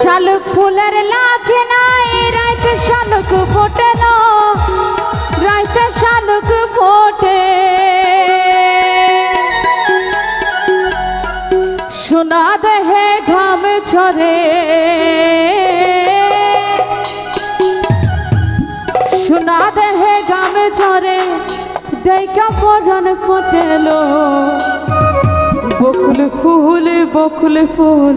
শালুক ফুলের লাছে নাই, রাইতে শালুক ফোটেল রাইতে শালুক ফোটে। সোনা দেহে ঘাম ছড়ে। সোনা দেহে ঘাম ছড়ে, দেখা পরান ফোটেল। বকুল ফুল বকুল ফুল।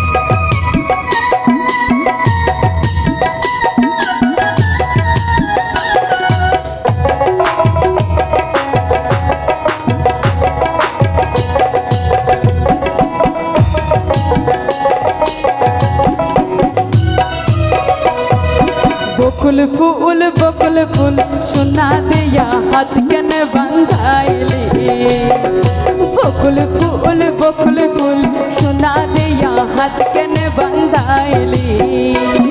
বকুল ফুল বকুল ফুল সোনা দিয়া হাত কেনে বান্ধাইলি বকুল ফুল বকুল ফুল সোনা দিয়া হাত কেনে বান্ধাইলি শালুক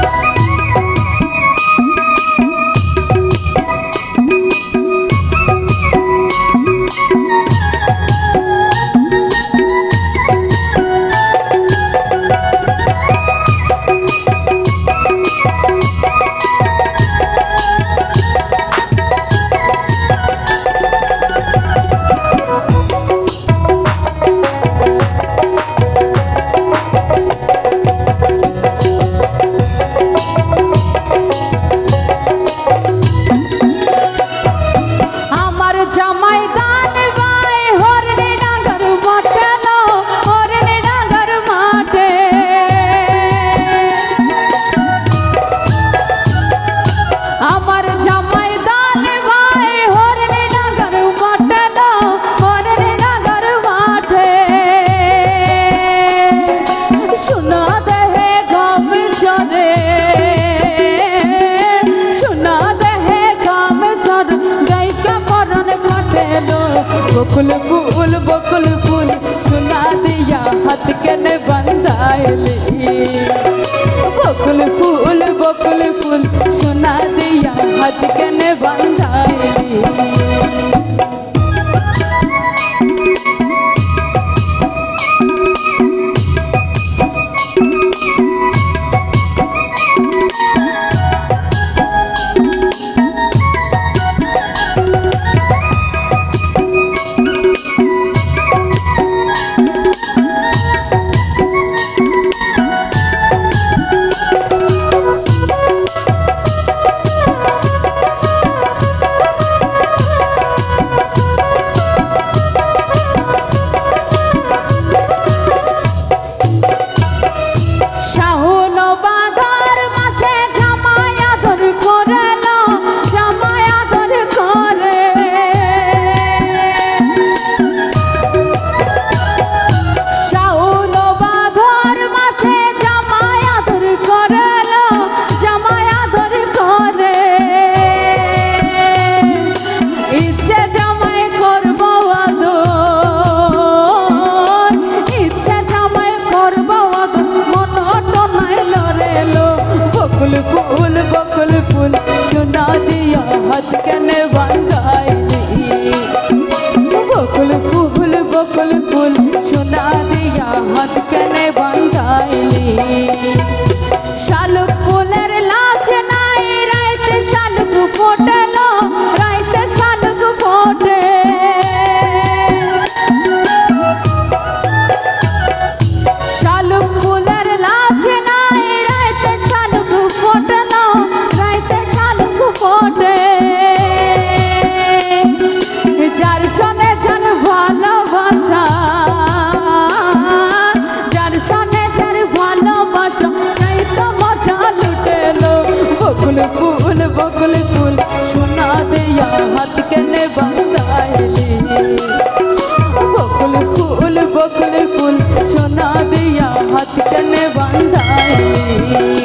বকুল বকুল দিয়া হাত কেনে বান্ধাইলি বকুল ফুল বকুল ফুল সোনা দিয়া হাত কেনে कुल सुना दिया, हाथ के बताइली बकुल फूल बकुल फूल सुना दिया, हाथ के कने बंधाइली